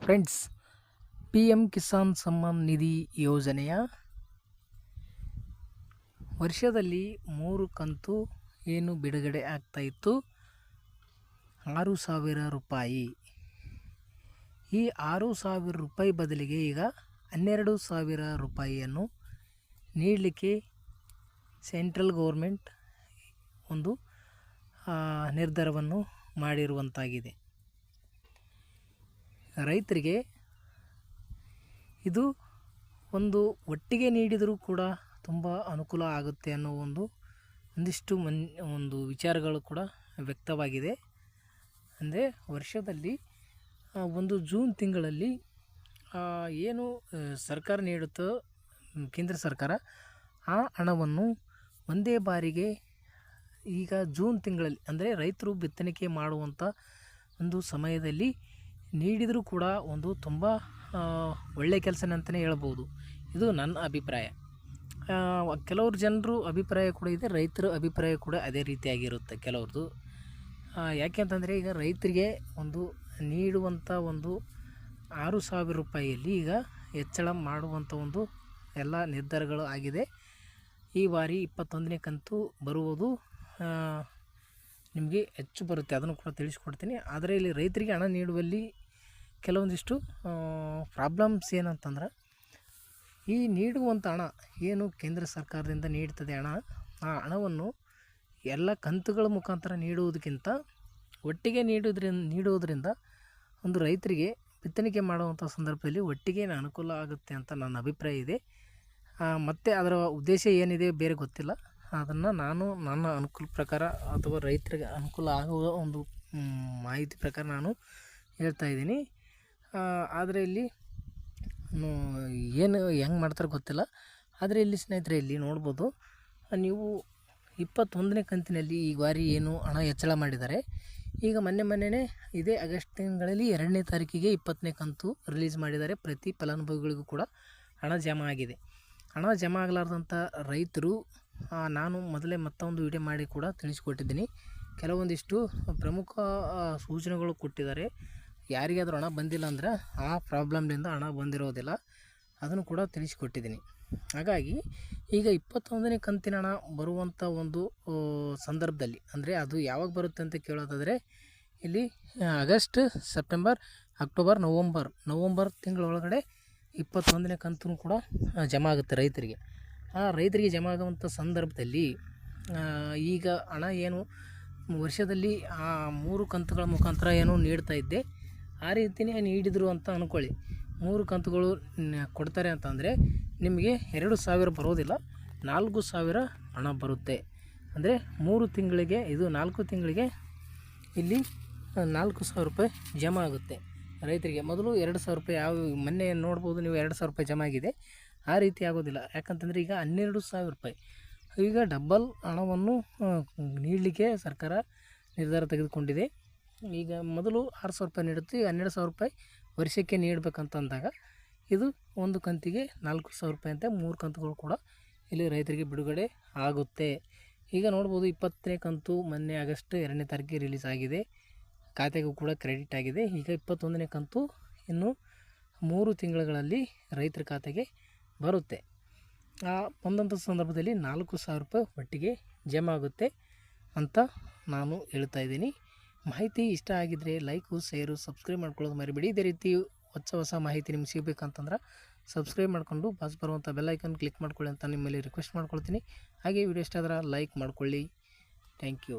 Friends P M Kisan Samman Nidhi ಯೋಜನೆಯ ವರ್ಷದಲ್ಲಿ ಮೂರು ಕಂತು ಏನು ಬಿಡುಗಡೆ ಆಗ್ತಾಯಿತ್ತು ಆರು ಸಾವಿರ ರೂಪಾಯಿ. ಈ ಆರು ಸಾವಿರ ರೂಪಾಯಿ ಬದಲಿಗೆ ಈಗ ಹನ್ನೆರಡು ಸಾವಿರ ರೂಪಾಯಿಯನ್ನು ನೀಡಲಿಕ್ಕೆ ಸೆಂಟ್ರಲ್ ಗೌರ್ಮೆಂಟ್ ಒಂದು ನಿರ್ಧಾರವನ್ನು ಮಾಡಿರುವಂತಾಗಿದೆ. ರೈತರಿಗೆ ಇದು ಒಂದು ಒಟ್ಟಿಗೆ ನೀಡಿದರೂ ಕೂಡ ತುಂಬ ಅನುಕೂಲ ಆಗುತ್ತೆ ಅನ್ನೋ ಒಂದು ಒಂದಿಷ್ಟು ಮನ್, ಒಂದು ವಿಚಾರಗಳು ಕೂಡ ವ್ಯಕ್ತವಾಗಿದೆ. ಅಂದರೆ ವರ್ಷದಲ್ಲಿ ಒಂದು ಜೂನ್ ತಿಂಗಳಲ್ಲಿ ಏನು ಸರ್ಕಾರ ನೀಡುತ್ತೋ, ಕೇಂದ್ರ ಸರ್ಕಾರ ಆ ಹಣವನ್ನು ಒಂದೇ ಬಾರಿಗೆ ಈಗ ಜೂನ್ ತಿಂಗಳಲ್ಲಿ, ಅಂದರೆ ರೈತರು ಬಿತ್ತನೆಗೆ ಮಾಡುವಂಥ ಒಂದು ಸಮಯದಲ್ಲಿ ನೀಡಿದರೂ ಕೂಡ ಒಂದು ತುಂಬ ಒಳ್ಳೆಯ ಕೆಲಸನೇ ಅಂತಲೇ ಹೇಳ್ಬೋದು. ಇದು ನನ್ನ ಅಭಿಪ್ರಾಯ. ಕೆಲವ್ರು ಜನರು ಅಭಿಪ್ರಾಯ ಕೂಡ ಇದೆ, ರೈತರ ಅಭಿಪ್ರಾಯ ಕೂಡ ಅದೇ ರೀತಿಯಾಗಿರುತ್ತೆ ಕೆಲವ್ರದ್ದು ಯಾಕೆ ಅಂತಂದರೆ ಈಗ ರೈತರಿಗೆ ಒಂದು ನೀಡುವಂಥ ಒಂದು ಆರು ಸಾವಿರ ರೂಪಾಯಿಯಲ್ಲಿ ಈಗ ಹೆಚ್ಚಳ ಮಾಡುವಂಥ ಒಂದು ಎಲ್ಲ ನಿರ್ಧಾರಗಳು ಆಗಿದೆ. ಈ ಬಾರಿ ಇಪ್ಪತ್ತೊಂದನೇ ಕಂತು ಬರುವುದು ನಿಮಗೆ ಹೆಚ್ಚು ಬರುತ್ತೆ. ಅದನ್ನು ಕೂಡ ತಿಳಿಸ್ಕೊಡ್ತೀನಿ. ಆದರೆ ಇಲ್ಲಿ ರೈತರಿಗೆ ಹಣ ನೀಡುವಲ್ಲಿ ಕೆಲವೊಂದಿಷ್ಟು ಪ್ರಾಬ್ಲಮ್ಸ್ ಏನಂತಂದ್ರೆ, ಈ ನೀಡುವಂಥ ಹಣ ಏನು ಕೇಂದ್ರ ಸರ್ಕಾರದಿಂದ ನೀಡ್ತದೆ ಹಣ, ಆ ಹಣವನ್ನು ಎಲ್ಲ ಕಂತುಗಳ ಮುಖಾಂತರ ನೀಡುವುದಕ್ಕಿಂತ ಒಟ್ಟಿಗೆ ನೀಡೋದ್ರಿಂದ ನೀಡುವುದರಿಂದ ಒಂದು ರೈತರಿಗೆ ಬಿತ್ತನೆಗೆ ಮಾಡುವಂಥ ಸಂದರ್ಭದಲ್ಲಿ ಒಟ್ಟಿಗೆ ಅನುಕೂಲ ಆಗುತ್ತೆ ಅಂತ ನನ್ನ ಅಭಿಪ್ರಾಯ ಇದೆ. ಮತ್ತು ಅದರ ಉದ್ದೇಶ ಏನಿದೆ ಬೇರೆ ಗೊತ್ತಿಲ್ಲ. ಅದನ್ನು ನಾನು ನನ್ನ ಅನುಕೂಲ ಪ್ರಕಾರ ಅಥವಾ ರೈತರಿಗೆ ಅನುಕೂಲ ಆಗುವ ಒಂದು ಮಾಹಿತಿ ಪ್ರಕಾರ ನಾನು ಹೇಳ್ತಾ ಇದ್ದೀನಿ. ಆದರೆ ಇಲ್ಲಿ ಏನು ಹೆಂಗೆ ಮಾಡ್ತಾರೆ ಗೊತ್ತಿಲ್ಲ. ಆದರೆ ಇಲ್ಲಿ ಸ್ನೇಹಿತರೆ, ಇಲ್ಲಿ ನೋಡ್ಬೋದು, ನೀವು ಇಪ್ಪತ್ತೊಂದನೇ ಕಂತಿನಲ್ಲಿ ಈ ಬಾರಿ ಏನು ಹಣ ಹೆಚ್ಚಳ ಮಾಡಿದ್ದಾರೆ. ಈಗ ಮೊನ್ನೆ ಮೊನ್ನೆನೇ ಇದೇ ಆಗಸ್ಟ್ ತಿಂಗಳಲ್ಲಿ ಎರಡನೇ ತಾರೀಕಿಗೆ ಇಪ್ಪತ್ತನೇ ಕಂತು ರಿಲೀಸ್ ಮಾಡಿದ್ದಾರೆ. ಪ್ರತಿ ಫಲಾನುಭವಿಗಳಿಗೂ ಕೂಡ ಹಣ ಜಮಾ ಆಗಿದೆ. ಹಣ ಜಮಾ ಆಗಲಾರ್ದಂಥ ರೈತರು ನಾನು ಮೊದಲೇ ಮತ್ತೊಂದು ವಿಡಿಯೋ ಮಾಡಿ ಕೂಡ ತಿಳಿಸಿಕೊಟ್ಟಿದ್ದೀನಿ. ಕೆಲವೊಂದಿಷ್ಟು ಪ್ರಮುಖ ಸೂಚನೆಗಳು ಕೊಟ್ಟಿದ್ದಾರೆ. ಯಾರಿಗಾದರೂ ಹಣ ಬಂದಿಲ್ಲ ಅಂದ್ರೆ ಆ ಪ್ರಾಬ್ಲಮ್ನಿಂದ ಹಣ ಬಂದಿರೋದಿಲ್ಲ. ಅದನ್ನು ಕೂಡ ತಿಳಿಸಿಕೊಟ್ಟಿದ್ದೀನಿ. ಹಾಗಾಗಿ ಈಗ ಇಪ್ಪತ್ತೊಂದನೇ ಕಂತಿನ ಹಣ ಬರುವಂಥ ಒಂದು ಸಂದರ್ಭದಲ್ಲಿ, ಅಂದರೆ ಅದು ಯಾವಾಗ ಬರುತ್ತೆ ಅಂತ ಕೇಳೋದಾದರೆ, ಇಲ್ಲಿ August, September, October, November November ತಿಂಗಳೊಳಗಡೆ ಇಪ್ಪತ್ತೊಂದನೇ ಕಂತು ಕೂಡ ಜಮಾ ಆಗುತ್ತೆ ರೈತರಿಗೆ. ಆ, ರೈತರಿಗೆ ಜಮಾ ಆಗುವಂಥ ಸಂದರ್ಭದಲ್ಲಿ ಈಗ ಹಣ ಏನು ವರ್ಷದಲ್ಲಿ, ಆ, ಮೂರು ಕಂತುಗಳ ಮುಖಾಂತರ ಏನು ನೀಡ್ತಾ ಇದ್ದೆ. ಆ ರೀತಿಯೇ ನೀಡಿದರು ಅಂತ ಅಂದ್ಕೊಳ್ಳಿ ಮೂರು ಕಂತುಗಳು ಕೊಡ್ತಾರೆ ಅಂತಂದರೆ ನಿಮಗೆ ಎರಡು ಸಾವಿರ ಬರೋದಿಲ್ಲ, ನಾಲ್ಕು ಸಾವಿರ ಹಣ ಬರುತ್ತೆ. ಅಂದರೆ ಮೂರು ತಿಂಗಳಿಗೆ, ಇದು ನಾಲ್ಕು ತಿಂಗಳಿಗೆ ಇಲ್ಲಿ ನಾಲ್ಕು ಸಾವಿರ ರೂಪಾಯಿ ಜಮಾ ಆಗುತ್ತೆ ರೈತರಿಗೆ. ಮೊದಲು ಎರಡು ಸಾವಿರ ರೂಪಾಯಿ ಯಾವ ಮೊನ್ನೆ ನೋಡ್ಬೋದು, ನೀವು ಎರಡು ಸಾವಿರ ರೂಪಾಯಿ ಜಮಾ ಆಗಿದೆ. ಆ ರೀತಿ ಆಗೋದಿಲ್ಲ. ಯಾಕಂತಂದರೆ ಈಗ ಹನ್ನೆರಡು ಸಾವಿರ ರೂಪಾಯಿ. ಈಗ ಡಬ್ಬಲ್ ಹಣವನ್ನು ನೀಡಲಿಕ್ಕೆ ಸರ್ಕಾರ ನಿರ್ಧಾರ ತೆಗೆದುಕೊಂಡಿದೆ. ಈಗ ಮೊದಲು ಆರು ಸಾವಿರ ರೂಪಾಯಿ ನೀಡುತ್ತೆ ಹನ್ನೆರಡು ಸಾವಿರ ರೂಪಾಯಿ ವರ್ಷಕ್ಕೆ ನೀಡಬೇಕಂತ ಅಂದಾಗ ಇದು ಒಂದು ಕಂತಿಗೆ ನಾಲ್ಕು ಸಾವಿರ ರೂಪಾಯಿ ಅಂತ. ಮೂರು ಕಂತುಗಳು ಕೂಡ ಇಲ್ಲಿ ರೈತರಿಗೆ ಬಿಡುಗಡೆ ಆಗುತ್ತೆ. ಈಗ ನೋಡ್ಬೋದು ಇಪ್ಪತ್ತನೇ ಕಂತು ಮೊನ್ನೆ ಆಗಸ್ಟ್ ಎರಡನೇ ತಾರೀಕಿಗೆ ರಿಲೀಸ್ ಆಗಿದೆ. ಖಾತೆಗೂ ಕೂಡ ಕ್ರೆಡಿಟ್ ಆಗಿದೆ. ಈಗ ಇಪ್ಪತ್ತೊಂದನೇ ಕಂತು ಇನ್ನು ಮೂರು ತಿಂಗಳುಗಳಲ್ಲಿ ರೈತರ ಖಾತೆಗೆ ಬರುತ್ತೆ. ಆ ಬಂದಂಥ ಸಂದರ್ಭದಲ್ಲಿ ನಾಲ್ಕು ಸಾವಿರ ರೂಪಾಯಿ ಒಟ್ಟಿಗೆ ಜಮಾ ಆಗುತ್ತೆ ಅಂತ ನಾನು ಹೇಳ್ತಾ ಇದ್ದೀನಿ. ಮಾಹಿತಿ ಇಷ್ಟ ಆಗಿದ್ದರೆ ಲೈಕು, ಶೇರು, ಸಬ್ಸ್ಕ್ರೈಬ್ ಮಾಡ್ಕೊಳ್ಳೋದು ಮರಿಬೇಡಿ. ಇದೇ ರೀತಿ ಹೊಸ ಹೊಸ ಮಾಹಿತಿ ನಿಮ್ಗೆ ಸಿಗಬೇಕಂತಂದ್ರೆ ಸಬ್ಸ್ಕ್ರೈಬ್ ಮಾಡಿಕೊಂಡು ಬಾಸ್ ಬರುವಂಥ ಬೆಲ್ಲೈಕನ್ ಕ್ಲಿಕ್ ಮಾಡ್ಕೊಳ್ಳಿ ಅಂತ ನಿಮ್ಮಲ್ಲಿ ರಿಕ್ವೆಸ್ಟ್ ಮಾಡ್ಕೊಳ್ತೀನಿ. ಹಾಗೆ ವಿಡಿಯೋ ಇಷ್ಟ ಆದ್ರೆ ಲೈಕ್ ಮಾಡ್ಕೊಳ್ಳಿ. Thank you.